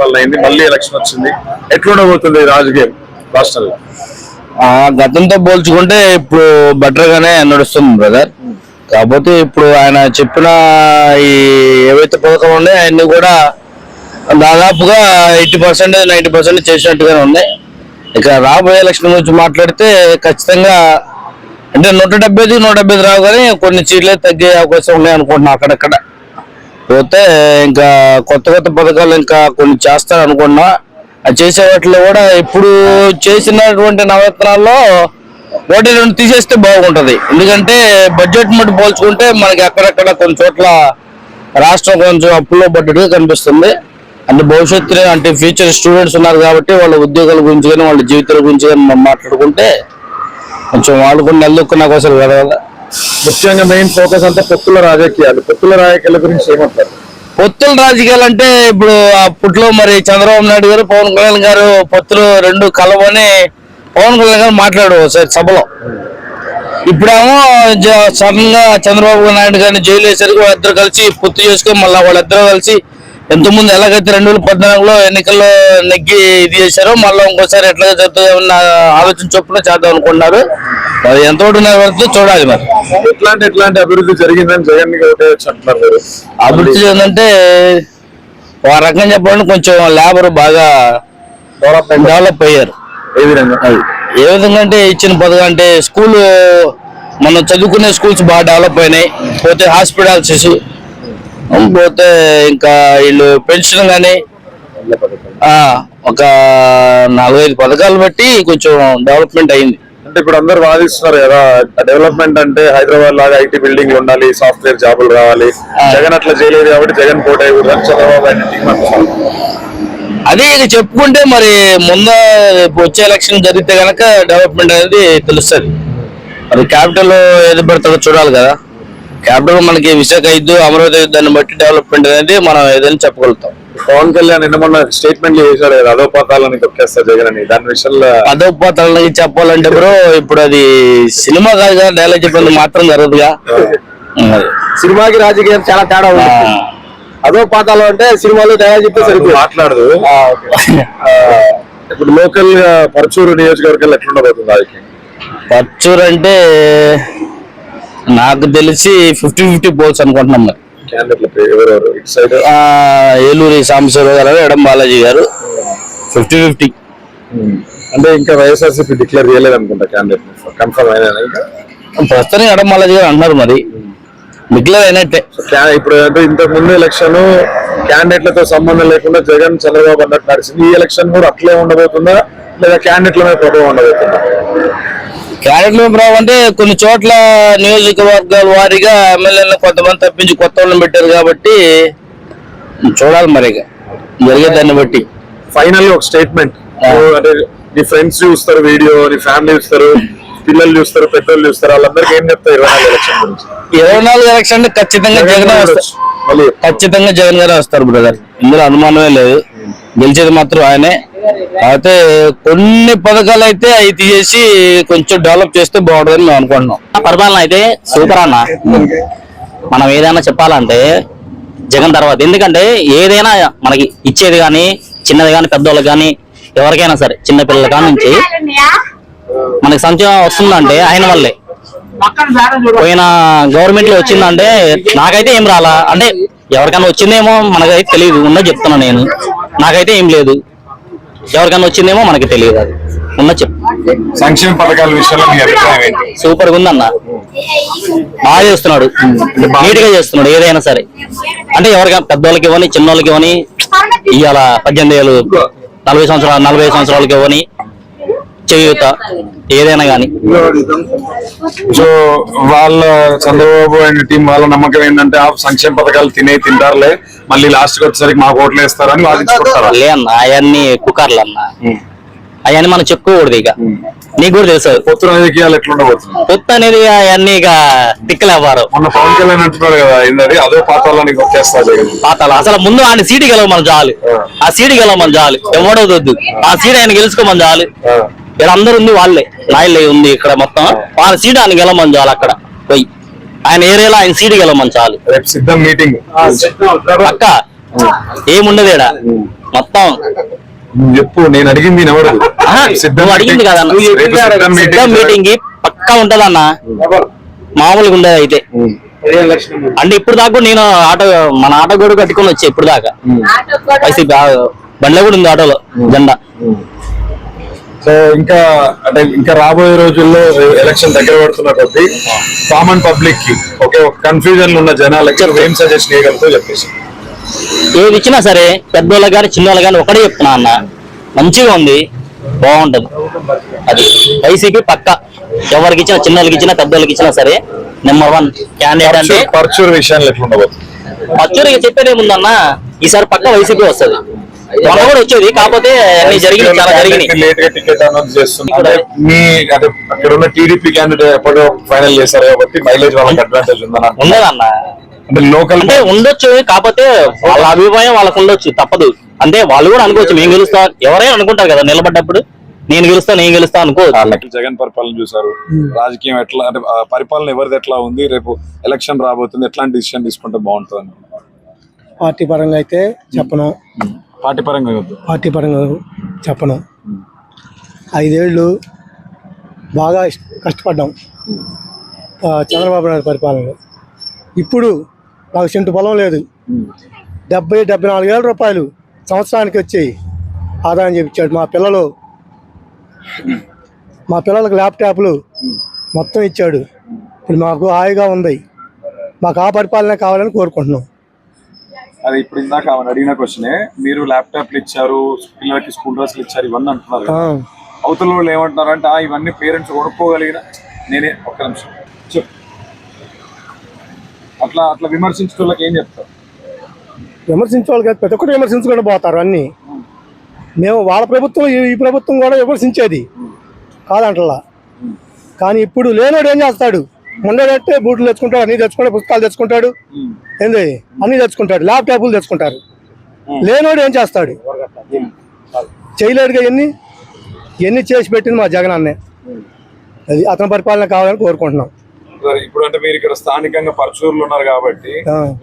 పరిపాలన అయింది. మళ్ళీ ఎలక్షన్ వచ్చింది. ఎట్లుండబోతుంది రాజకీయం రాష్ట్రంలో? గతంతో పోల్చుకుంటే ఇప్పుడు బెటర్ గానే నడుస్తుంది బ్రదర్ కాకపోతే ఇప్పుడు ఆయన చెప్పిన ఈ ఏవైతే పథకం ఉన్నాయో అవన్నీ కూడా దాదాపుగా ఎయిటీ పర్సెంట్ నైంటీ పర్సెంట్ చేసినట్టుగానే ఉన్నాయి ఇక రాబోయే ఎలక్షన్ గురించి మాట్లాడితే ఖచ్చితంగా అంటే నూట డెబ్బైది నూట డెబ్బై రావు కానీ కొన్ని సీట్లే తగ్గే అవకాశం ఉన్నాయి అనుకుంటున్నాను అక్కడక్కడ. పోతే ఇంకా కొత్త కొత్త పథకాలు ఇంకా కొన్ని చేస్తారు అనుకున్నా అది చేసే వాటిలో కూడా ఇప్పుడు చేసినటువంటి నవరత్నాల్లో ఒకటి రెండు తీసేస్తే బాగుంటుంది. ఎందుకంటే బడ్జెట్ మటు పోల్చుకుంటే మనకి అక్కడక్కడ కొన్ని చోట్ల రాష్ట్రం కొంచెం అప్పులో పడ్డట్టుగా కనిపిస్తుంది. అంటే భవిష్యత్తులో అంటే ఫ్యూచర్ స్టూడెంట్స్ ఉన్నారు కాబట్టి వాళ్ళ ఉద్యోగాల గురించి కానీ వాళ్ళ జీవితాల గురించి కానీ మనం మాట్లాడుకుంటే కొంచెం వాళ్ళు కొన్ని నెలదొక్కున్న కోసం అసలు కదా ముఖ్యంగా మెయిన్ ఫోకస్ అంతా పొత్తుల రాజకీయాలు. పొత్తుల రాజకీయాల గురించి ఏమంటారు? పొత్తుల రాజకీయాలు అంటే ఇప్పుడు అప్పట్లో మరి చంద్రబాబు నాయుడు గారు పవన్ కళ్యాణ్ గారు పొత్తులు రెండు కలవని పవన్ కళ్యాణ్ గారు మాట్లాడు ఒకసారి సభలో. ఇప్పుడేమో జ- సడన్గా చంద్రబాబు నాయుడు గారిని జైలు వేసరికి వాళ్ళిద్దరు కలిసి పొత్తు చేసుకొని మళ్ళీ వాళ్ళిద్దరూ కలిసి ఎంతమంది ఎలాగైతే రెండు వేల పద్నాలుగులో ఎన్నికల్లో నెగ్గి ఇది చేశారో మళ్ళీ ఇంకోసారి ఎట్లా జరుగుతుందో ఆలోచన చొప్పున చేద్దాం అనుకున్నారు అది ఎంతవరకు నెరవేరుతుందో చూడాలి మరి. ఎట్లాంటి ఎట్లాంటి అభివృద్ధి జరిగిందని జగన్ అంటున్నారు అభివృద్ధి చెందంటే ఒక రకంగా చెప్పాలంటే కొంచెం లేబర్ బాగా డెవలప్ అయ్యారు. ఏ విధంగా? అది. ఏ విధంగా అంటే ఇచ్చిన పథకం అంటే స్కూల్ మనం చదువుకునే స్కూల్స్ బాగా డెవలప్ అయినాయి. పోతే హాస్పిటల్స్ పోతే ఇంకా వీళ్ళు పెన్షన్ కానీ ఒక నాలుగైదు పథకాలు బట్టి కొంచెం డెవలప్మెంట్ అయింది. అంటే ఇప్పుడు అందరు వాదిస్తున్నారు కదా డెవలప్మెంట్ అంటే హైదరాబాద్ లాగా ఐటీ బిల్డింగ్లు ఉండాలి సాఫ్ట్వేర్ జాబులు రావాలి. జగన్ అట్లా చేయలేదు కాబట్టి జగన్ పోటీ చంద్రబాబు. అదే ఇక చెప్పుకుంటే మరి ముందు వచ్చే ఎలక్షన్ జరిగితే గనక డెవలప్మెంట్ అనేది తెలుస్తుంది. మరి క్యాపిటల్ ఏది పెడతాడో చూడాలి కదా. క్యాపిటల్ మనకి విశాఖ యుద్ధ అమరావతి యుద్ధాన్ని బట్టి డెవలప్మెంట్ అనేది మనం ఏదైనా చెప్పగలుగుతాం. పవన్ కళ్యాణ్ నిన్న మొన్న స్టేట్మెంట్లు చేశాడు కదా అదో పథకాలని తొక్కేస్తా జగన్ అని. దాని విషయంలో అదోపాతాలకి చెప్పాలంటే బ్రో ఇప్పుడు అది సినిమా కాదు కదా డైలాగ్ చెప్పింది మాత్రం జరగదుగా. సినిమాకి రాజకీయం చాలా తేడా ఉంది. అదో పాతాలు అంటే సినిమాలో తేడా చెప్తే సరిపోతుంది మాట్లాడదు. ఇప్పుడు లోకల్గా పరచూరు నియోజకవర్గాలు ఎట్లుండబోతుంది రాజకీయం? పచ్చూరు అంటే నాకు తెలిసి ఫిఫ్టీ ఫిఫ్టీ పోల్స్ అనుకుంటున్నాం మరి. క్యాండిడేట్ల పేరు ఎవరెవరు? ఇటు సైడ్? ఆ, ఏలూరి సాంబశివరావు గారు ఎడం బాలాజీ గారు. Fifty fifty. అంటే ఇంకా వైఎస్ఆర్సీపీ డిక్లేర్ చేయలేదు అనుకుంటా క్యాండిడేట్ కన్ఫర్మ్ అయినా ఇంకా? ప్రస్తుతానికి ఎడం బాలాజీ గారు అంటున్నారు మరి. డిక్లేర్ అయినట్టే. ఇప్పుడు అంటే ఇంతకు ముందు ఎలక్షన్ క్యాండిడేట్లతో సంబంధం లేకుండా జగన్ చంద్రబాబు అన్నట్టు నడిచింది. ఈ ఎలక్షన్ కూడా అట్లే ఉండబోతుందా? లేదా క్యాండిడేట్ల మీద ప్రభావం ఉండబోతుందా ప్రభావం అంటే కొన్ని చోట్ల నియోజకవర్గాల వారీగా ఎమ్మెల్యేలను కొంతమంది తప్పించి కొత్త వాళ్ళని పెట్టారు కాబట్టి చూడాలి మరి జరిగే దాన్ని బట్టి. ఫైనల్ ఒక స్టేట్మెంట్ అంటే నీ ఫ్రెండ్స్ చూస్తారు వీడియో నీ ఫ్యామిలీ చూస్తారు పిల్లలు చూస్తారు పెద్దోళ్ళు చూస్తారు వాళ్ళందరికీ ఏం చెప్తారు ఇరవై నాలుగు ఎలక్షన్ గురించి? ఇరవై నాలుగు ఎలక్షన్ ఖచ్చితంగా జగన్ వస్తారు మళ్ళీ. ఖచ్చితంగా జగన్ గారే వస్తారు బ్రదర్ ఇందులో అనుమానమే లేదు. గెలిచేది మాత్రం ఆయనే. అయితే కొన్ని పథకాలు అయితే అవి తీసేసి కొంచెం డెవలప్ చేస్తే బాగుంటుందని మేము అనుకుంటున్నాం. పరిపాలన అయితే సూపర్ అన్న. మనం ఏదైనా చెప్పాలంటే జగన్ తర్వాత. ఎందుకంటే ఏదైనా మనకి ఇచ్చేది కానీ చిన్నది కానీ పెద్దోళ్ళకి కానీ ఎవరికైనా సరే చిన్న పిల్లల కాడ నుంచి మనకి సంక్షేమం వస్తుందంటే ఆయన వల్లే. పోయిన గవర్నమెంట్లో వచ్చిందంటే నాకైతే ఏం రాలా. అంటే ఎవరికైనా వచ్చిందేమో మనకైతే తెలియదు. ఉన్నది చెప్తున్నా నేను. నాకైతే ఏం లేదు. ఎవరికైనా వచ్చిందేమో మనకి తెలియదు అది. ఉన్న చెప్ సంక్షేమ పథకాల విషయంలో మీ అభిప్రాయం ఏంటి? సూపర్గా ఉందన్న. బాగా చేస్తున్నాడు. నీట్గా చేస్తున్నాడు ఏదైనా సరే. అంటే ఎవరికైనా పెద్దోళ్ళకి ఇవ్వని చిన్నోళ్ళకి ఇవ్వని ఇవాళ పద్దెనిమిది ఏళ్ళు నలభై సంవత్సరాలు నలభై సంవత్సరాలకి ఇవ్వని చేయూత ఏదైనా కానీ సో వాళ్ళ చంద్రబాబు అండ్ టీం వాళ్ళ నమ్మకం ఏంటంటే ఆ సంక్షేమ పథకాలు తినే తింటారులే. మళ్ళీ లాస్ట్కి వచ్చేసరికి మాకు ఓట్లు వేస్తారని వాదించుకుంటారు లే అన్న అవన్నీ కుక్కర్లు అన్న. అవన్నీ మనం చెప్పుకోకూడదు ఇక. నీకు కూడా తెలుసు. పొత్తు రాజకీయాలు ఎట్లుండబోతుంది కొత్త అనేది అవన్నీ ఇక తిక్కలేవారు మొన్న పవన్ కళ్యాణ్ అంటున్నాడు కదా ఏంటది? అదో పాతాలు అసలు ముందు ఆయన సీటు గెలవమని చాలు. ఆ. సీటు గెలవమని చాలు. ఎవడవద్దు ఆ సీట్ ఆయన గెలుచుకోమని చాలు. ఇక్కడ అందరు ఉంది వాళ్ళే. నాయలే ఉంది ఇక్కడ మొత్తం. వాళ్ళ సీట్ ఆయన గెలవమని చాలు అక్కడ. పోయి. ఆయన ఏరియాలో ఆయన సీటు గెలవమని చాలు. సిద్ధం మీటింగ్. పక్క ఏముండదు ఈడ. మొత్తం. చెప్పు నేను అడిగింది ఎవరు నువ్వు అడిగింది కదన్న. సిద్ధం సిద్ధం మీటింగ్. పక్కా ఉంటదన్న. మామూలుగా ఉండదు అయితే. అంటే ఇప్పుడు దాకా నేను ఆటో మన ఆటో కూడా కట్టుకొని వచ్చా ఇప్పుడు దాకా. వైసీపీ బండ్లో కూడా ఉంది ఆటోలో. జెండా. సో ఇంకా అంటే ఇంకా రాబోయే రోజుల్లో ఎలక్షన్ దగ్గర పడుతున్న కొద్దీ కామన్ పబ్లిక్కి ఒకే ఒక కన్ఫ్యూజన్ ఉన్న జనాలకి ఏం సజెస్ట్ చేయగలుగుతావు చెప్పేసి. ఏది ఇచ్చినా సరే పెద్దోళ్ళకి కానీ చిన్నోళ్ళకి కానీ ఒకటే చెప్తున్నా అన్న. మంచిగా ఉంది బాగుంటది అది వైసీపీ పక్క. ఎవరికి ఇచ్చినా చిన్నోళ్ళకి ఇచ్చినా పెద్దోళ్ళకి ఇచ్చినా సరే నెంబర్ వన్ క్యాండిడేట్ అంటే పర్చూర్ విషయాలు ఎట్లా ఉండబోతుంది పచ్చూరికి చెప్పేది ఏముందన్న ఈసారి పక్క వైసీపీ వస్తుంది. మొన్న కూడా వచ్చేది కాకపోతే అన్ని జరిగినాయి చాలా జరిగినాయి. లేట్గా టికెట్ అనౌన్స్ అంటే మీ అంటే అక్కడ ఉన్న టీడీపీ క్యాండిడేట్ ఎప్పుడో ఫైనల్ చేశారు కాబట్టి మైలేజ్ వాళ్ళకి అడ్వాంటేజ్ ఉందన్న. ఉండదన్న. అంటే లోకల్ అంటే ఉండొచ్చు కాకపోతే వాళ్ళ అభిప్రాయం వాళ్ళకు ఉండొచ్చు తప్పదు. అంటే వాళ్ళు కూడా అనుకోవచ్చు మేము గెలుస్తా ఎవరైనా అనుకుంటారు కదా నిలబడ్డప్పుడు నేను గెలుస్తా నేను గెలుస్తా అనుకో జగన్ పరిపాలన చూసారు రాజకీయం ఎట్లా అంటే పరిపాలన ఎవరిది ఎట్లా ఉంది రేపు ఎలక్షన్ రాబోతుంది ఎట్లాంటి డిసిషన్ తీసుకుంటే బాగుంటుంది పార్టీ పరంగా అయితే చెప్పను. పార్టీ పరంగా పార్టీ పరంగా చెప్పను. ఐదేళ్ళు బాగా కష్టపడ్డాం. చంద్రబాబు నాయుడు పరిపాలనలో. ఇప్పుడు నాకు సెంటు పొలం లేదు. డెబ్బై డెబ్బై నాలుగు వేల రూపాయలు సంవత్సరానికి వచ్చి ఆదాయం చేపించాడు మా పిల్లలు. మా పిల్లలకు ల్యాప్టాప్లు మొత్తం ఇచ్చాడు. ఇప్పుడు మాకు హాయిగా ఉంది. మాకు ఆ పరిపాలన కావాలని కోరుకుంటున్నాం. అది ఇప్పుడు ఇందాక ఆమె అడిగిన క్వశ్చనే మీరు ల్యాప్టాప్లు ఇచ్చారు పిల్లలకి స్కూల్ డ్రెస్లు ఇచ్చారు ఇవన్నీ అంటున్నారు. అవతల వాళ్ళు ఏమంటున్నారంటే "ఆ, ఇవన్నీ పేరెంట్స్ కొనుక్కోగలిగిన నేనే ఒక్క నిమిషం. చెప్పు. అట్లా అట్లా విమర్శించే వాళ్ళకి ఏం చెప్తారు విమర్శించే వాళ్ళు ప్రతి ఒక్కరు విమర్శించుకుంటూ పోతారు అన్నీ. మేము వాళ్ళ ప్రభుత్వం ఈ- ఈ ప్రభుత్వం కూడా విమర్శించేది. కాదంటలా. కానీ ఇప్పుడు లేనోడు ఏం చేస్తాడు? ఉండేటట్టే బూట్లు తెచ్చుకుంటాడు అన్ని తెచ్చుకుంటాడు పుస్తకాలు తెచ్చుకుంటాడు. ఏంది? అన్ని తెచ్చుకుంటాడు ల్యాప్టాప్లు తెచ్చుకుంటారు. లేనోడు ఏం చేస్తాడు? చేయలేడుగా ఎన్ని? ఎన్ని చేసి పెట్టింది మా జగన్ అన్నే. అది అతని పరిపాలన కావాలని కోరుకుంటున్నాం. ఇప్పుడు అంటే మీరు ఇక్కడ స్థానికంగా పరచూరులో ఉన్నారు కాబట్టి.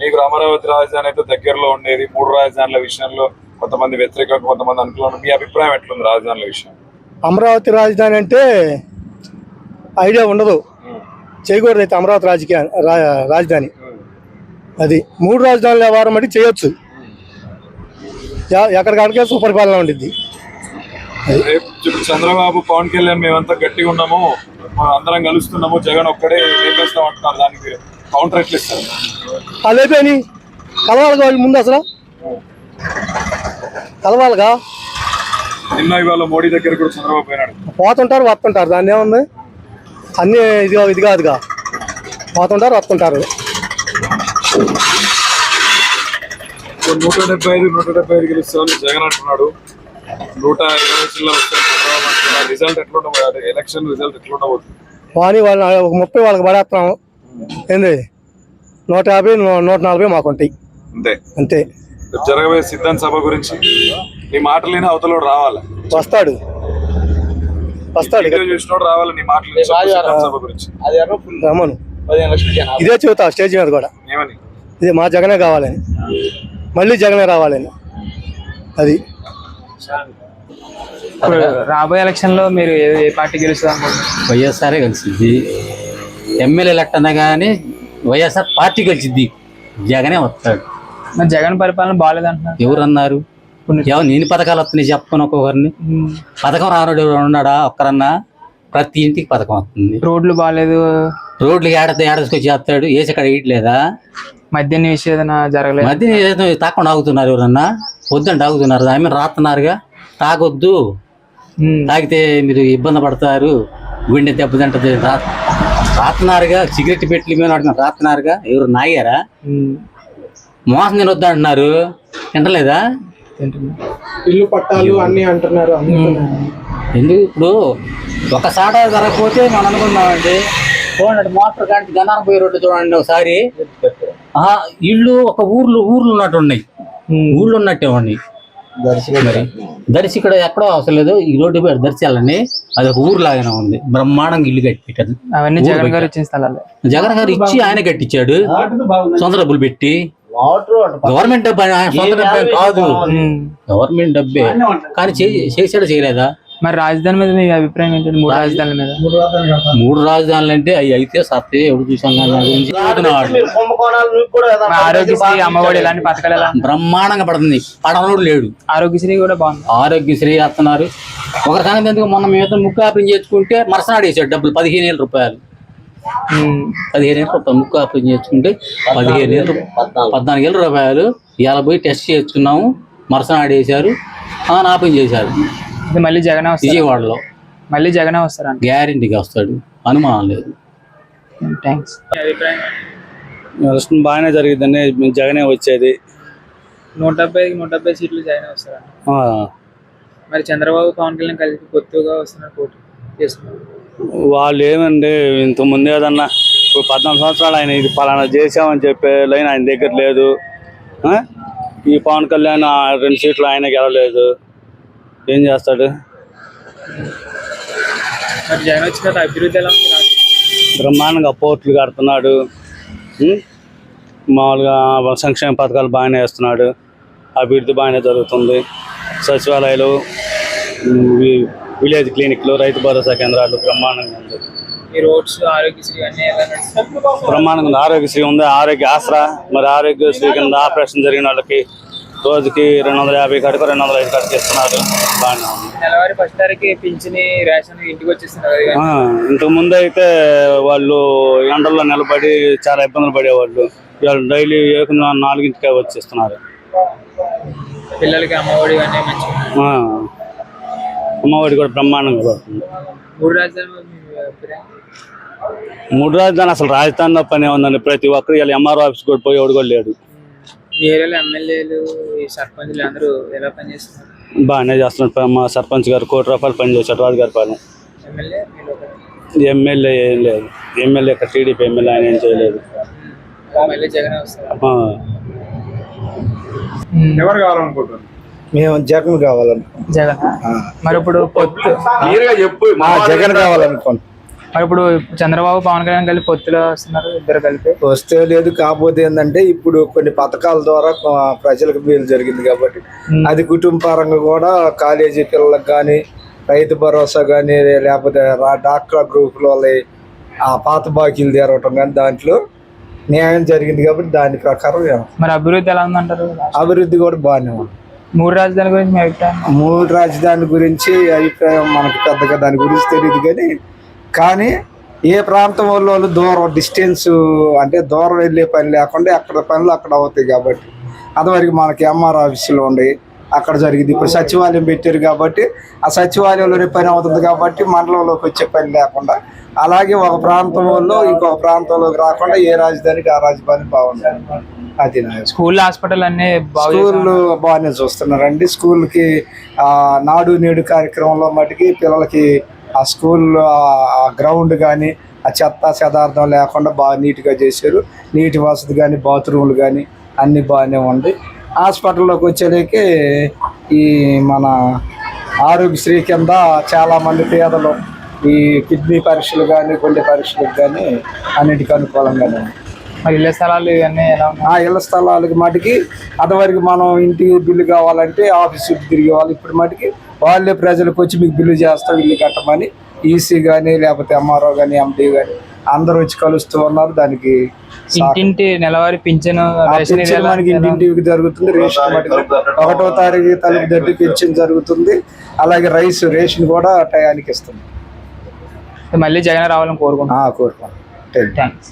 మీకు అమరావతి రాజధాని అయితే దగ్గరలో ఉండేది మూడు రాజధానుల విషయంలో కొంతమంది వ్యతిరేక కొంతమంది అనుకూలంగా మీ అభిప్రాయం ఎట్లుంది రాజధానుల విషయం అమరావతి రాజధాని అంటే ఐడియా ఉండదు. చేయకూడదు అయితే అమరావతి రాజకీయ రాజధాని. అది మూడు రాజధానుల వ్యవహారం బట్టి చేయొచ్చు. ఎక్కడికక్కడికే సుపరిపాలన ఉండిద్ది. చంద్రబాబు పవన్ కళ్యాణ్ మేమంతా గట్టిగా ఉన్నాము. అందరం కలుస్తున్నాము. జగన్ ఒక్కడే వేపేస్తాం అంటున్నారు. దానికి కౌంటర్ ఎట్లా ఇస్తారు? ఆ లేపేని? కలవాలిగా వాళ్ళు ముందు అసలు? కలవాలిగా? నిన్న ఇవాళ మోడీ దగ్గర కూడా చంద్రబాబు పోయినాడు. పోతుంటారు వస్తుంటారు. దాన్ని ఏముంది? అన్నీ ఇది ఇది కాదుగా. పోతుంటారు వస్తుంటారు. నూట డెబ్బై ఐదు నూట డెబ్బై ఐదు గెలుస్తామని జగన్ అంటున్నాడు. నూట ఇరవై వస్తాయి అంటున్నాడు రిజల్ట్ ఎట్లా ఎలక్షన్ రిజల్ట్ ఎట్లా వాణి వాళ్ళు ఒక ముప్పై వాళ్ళకి పడేస్తున్నాము ఏంది? నూట యాభై నూట నలభై మాకు ఉంటాయి అంతే. అంతే జరగబోయే సిద్ధాంత సభ గురించి నీ మాటలేని అవతల రావాలి? వస్తాడు వస్తాడు ఇక వీడియో చూసినోడు రావాలి నీ మాటలు విని చెప్పు సిద్ధాంత గురించి. రమ్మను. ఇదే చెబుతా స్టేజ్ మీద కూడా. ఏమని? ఇది మా జగనే కావాలని మళ్ళీ జగనే రావాలని అది. ఇప్పుడు రాబోయే ఎలక్షన్లో మీరు ఏ ఏ పార్టీ గెలుస్తుంది అనుకుంటున్నారు? వైఎస్ఆర్ కలిసిద్ది ఎమ్మెల్యే ఎలక్ట్ అన్నా కానీ వైఎస్ఆర్ పార్టీ కలిసిద్ది జగనే వస్తాడు. మరి జగన్ పరిపాలన బాగాలేదంటున్నారు ఎవరు అన్నారు నేను పథకాలు వస్తున్నాయి చెప్పను ఒక్కొక్కరిని. పథకం రానుడు ఉన్నాడా? ఒక్కరన్నా ప్రతి ఇంటికి పథకం వస్తుంది. రోడ్లు బాగాలేదు. రోడ్లు ఏడ ఏడసుకొచ్చి చేస్తాడు? వేసి అక్కడ వేయట్లేదా? మద్య నిషేధన జరగలేదు. మధ్య ఏదో తాకుండా ఆగుతున్నారు ఎవరన్నా? వద్దంటే ఆగుతున్నారు ఆమె రాస్తున్నారుగా తాగొద్దు. తాగితే మీరు ఇబ్బంది పడతారు. గుండె దెబ్బతింటది రాస్తున్నారుగా సిగరెట్ పెట్టి మేము అడుగుతున్నారు రాస్తున్నారుగా ఎవరు నాగారా. మోసం తినొద్దు అంటున్నారు. తింటలేదా. ఇల్లు పట్టాలు అన్ని అంటున్నారు ఎందుకు ఇప్పుడు ఒక సాట జరగకపోతే మనం అనుకున్నామండి చూడండి మోటార్ కానీ గనారం పోయే రోడ్డు చూడండి ఒకసారి. ఆ ఇల్లు ఒక ఊర్లు ఊర్లు ఉన్నట్టు ఉన్నాయి. ఊళ్ళో ఉన్నట్టే ఉన్నాయి. మరి దర్శి ఇక్కడ ఎక్కడో అవసరం లేదు ఈ రోడ్డు పేరు దర్శి వెళ్ళండి అది ఒక ఊరు లాగానే ఉంది. బ్రహ్మాండంగా ఇల్లు కట్టి పెట్టారు అవన్నీ జగన్. గారు ఇచ్చిన స్థలాలే. జగన్ గారు ఇచ్చి ఆయన కట్టించాడు. సొంత డబ్బులు పెట్టి. గవర్నమెంట్ డబ్బు ఆయన సొంత డబ్బే కాదు. గవర్నమెంట్ డబ్బే. కానీ చే- చేసాడా చేయలేదా? మరి రాజధాని మీద మీ అభిప్రాయం ఏంటంటే మూడు రాజధానుల మీద. మూడు రాజధానులు అంటే అవి అయితే సత్తే ఎవడు చూసాం ఆరోగ్యశ్రీ అమ్మఒడి ఇలాంటి పథకాలు ఎలా? బ్రహ్మాండంగా పడుతుంది. పడనోడు లేడు. ఆరోగ్యశ్రీ కూడా బాగుంది. ఆరోగ్యశ్రీ వేస్తున్నారు ఒక సంగతి ఎందుకు? మొన్న మేము ముక్కు చేసుకుంటే మరసనాడు వేసాడు డబ్బులు పదిహేను వేల రూపాయలు. పదిహేను రూపాయలు ముక్కు ఆపరేషన్ చేసుకుంటే పదిహేను వేలు పద్నాలుగు వేల రూపాయలు. ఇవాళ పోయి టెస్ట్ చేసుకున్నాము మరసనాడు వేశారు. ఆ ఆపరేషన్ చేశారు? ఇది మళ్ళీ జగనే వస్తారు విజయవాడలో. మళ్ళీ జగనే వస్తారంట గ్యారెంటీగా వస్తాడు. అనుమానం లేదు. థ్యాంక్స్ అభిప్రాయం? బాగానే జరిగిందండి జగనే వచ్చేది. నూట డెబ్బైకి నూట డెబ్బై సీట్లు జగనే వస్తారంట ఆ, మరి చంద్రబాబు పవన్ కళ్యాణ్ కలిసి పొత్తుగా వస్తున్నారు పోటీ చేస్తున్నారు. వాళ్ళు ఏమండి ఇంత ముందు ఏదన్నా ఇప్పుడు పద్నాలుగు సంవత్సరాలు ఆయన ఇది పలానా చేసామని చెప్పే లైన్ ఆయన దగ్గర లేదు? ఈ పవన్ కళ్యాణ్ రెండు సీట్లు ఆయన గెలలేదు ఏం చేస్తాడు అభివృద్ధి ఎలా? బ్రహ్మాండంగా పోర్టులు కడుతున్నాడు? మామూలుగా సంక్షేమ పథకాలు బాగానే వేస్తున్నాడు అభివృద్ధి బాగానే జరుగుతుంది సచివాలయాలు విలేజ్ క్లినిక్లు రైతు భరోసా కేంద్రాలు బ్రహ్మాండంగా ఉంది. ఈ రోడ్స్ ఆరోగ్యశ్రీ అన్నీ బ్రహ్మాండంగా ఉంది. ఆరోగ్యశ్రీ ఉంది. ఆరోగ్య ఆసరా మరి ఆరోగ్యశ్రీ కింద ఆపరేషన్ జరిగిన వాళ్ళకి రోజుకి రెండు వందల యాభై కడుకు రెండు వందల ఐదు కడుకు ఇస్తున్నారు బాగానే ఉంది. నెలవారీ ఫస్ట్ తారీఖు పింఛని రేషన్ ఇంటికి వచ్చేస్తున్నారు ఇంతకు ముందు అయితే వాళ్ళు ఎండల్లో నిలబడి చాలా ఇబ్బందులు పడేవాళ్ళు. ఇవాళ డైలీ ఏకంగా నాలుగింటికే వచ్చేస్తున్నారు. పిల్లలకి అమ్మఒడి అన్నీ మంచిగా. ఆ, అమ్మఒడి కూడా బ్రహ్మాండంగా పడుతుంది మూడు రాజధాని అసలు రాజధానిలో పని ఉందండి. ప్రతి ఒక్కరు ఇలా ఎంఆర్ఓ ఆఫీస్ కూడా పోయేవాడు కూడా లేడు. మీ ఏరియాలో ఎమ్మెల్యేలు ఈ సర్పంచ్లు అందరూ ఎలా పనిచేస్తున్నారు? బాగానే చేస్తున్నారు. మా సర్పంచ్ గారు కోటి రూపాయలు పనిచేశాడు రాజుగారి పాలెం ఎమ్మెల్యే మీరు ఒకరు. ఎమ్మెల్యే ఏం లేదు. ఎమ్మెల్యే ఇక్కడ టీడీపీ ఎమ్మెల్యే ఆయన ఏం చేయలేదు. ఎవరు కావాలనుకుంటున్నారు? మేము జగన్ కావాలను జగన్. మరి ఇప్పుడు పొత్తు చెప్పు జగన్ కావాలనుకోండి మరి ఇప్పుడు చంద్రబాబు పవన్ కళ్యాణ్ కలిపి పొత్తులో వస్తున్నారు ఇద్దరు కలిపి. వస్తే లేదు కాకపోతే ఏంటంటే ఇప్పుడు కొన్ని పథకాల ద్వారా ప్రజలకు మేలు జరిగింది కాబట్టి. అది కుటుంబ పరంగా కూడా కాలేజీ పిల్లలకు కానీ రైతు భరోసా కానీ లేకపోతే రా- డాక్టర్ గ్రూపుల వాళ్ళ ఆ పాత బాకీలు తీరవటం కానీ దాంట్లో న్యాయం జరిగింది కాబట్టి దాని ప్రకారం మరి అభివృద్ధి ఎలా ఉందంటారు? అభివృద్ధి కూడా బాగానే ఉంది. మూడు రాజధాని గురించి మీ అభిప్రాయం? మూడు రాజధాని గురించి అభిప్రాయం మనకు పెద్దగా దాని గురించి తెలియదు కానీ కానీ ఏ ప్రాంతం వాళ్ళు వాళ్ళు దూరం డిస్టెన్స్ అంటే దూరం వెళ్ళే పని లేకుండా అక్కడ పనులు అక్కడ అవుతాయి కాబట్టి అదివరకు మనకి ఎంఆర్ ఆఫీసులో ఉండి అక్కడ జరిగింది. ఇప్పుడు సచివాలయం పెట్టారు కాబట్టి ఆ సచివాలయంలోనే పని అవుతుంది కాబట్టి మండలంలోకి వచ్చే పని లేకుండా అలాగే ఒక ప్రాంతంలో ఇంకొక ప్రాంతంలోకి రాకుండా ఏ రాజధానికి ఆ రాజధాని బాగుంటుంది అది. స్కూల్ హాస్పిటల్ అన్ని స్కూల్ బాగానే చూస్తున్నారండి. స్కూల్కి ఆ, నాడు నేడు కార్యక్రమంలో మటుకి పిల్లలకి ఆ స్కూల్ ఆ గ్రౌండ్ కానీ ఆ చెత్త చెదార్థం లేకుండా బాగా నీట్గా చేశారు. నీటి వసతి కానీ బాత్రూమ్లు కానీ అన్నీ బాగానే ఉంది. హాస్పిటల్లోకి వచ్చేదానికి ఈ మన ఆరోగ్యశ్రీ కింద చాలామంది పేదలు ఈ కిడ్నీ పరీక్షలు కానీ గుండె పరీక్షలకు కానీ అన్నిటికీ అనుకూలంగానే ఉంది. మరి ఇళ్ళ స్థలాలు ఇవన్నీ ఎలా ఉన్నాయి? ఆ ఇళ్ళ స్థలాలకి మటుకి అదివరకు మనం ఇంటి బిల్లు కావాలంటే ఆఫీస్ చుట్టూ తిరిగేవాళ్ళు ఇప్పుడు మటుకి వాళ్ళే ప్రజలకు వచ్చి మీకు బిల్లు చేస్తాం ఇల్లు కట్టమని. ఈసీ కానీ లేకపోతే ఎంఆర్ఓ కానీ ఎంపీ కానీ అందరూ వచ్చి కలుస్తూ ఉన్నారు. దానికి సా- ఇంటింటి నెలవారీ పింఛను ఆ రేషన్ పింఛన్ ఎలా- మనకి ఇంటింటికి జరుగుతుంది. రేషన్ మటుకు ఒకటో తారీఖు తలుపు దట్టి పింఛన్ జరుగుతుంది. అలాగే రైస్ రేషన్ కూడా టయానికి ఇస్తుంది. మళ్ళీ జగన్ రావాలని కోరుకుంటున్నాను ఆ, కోరుకోండి thanks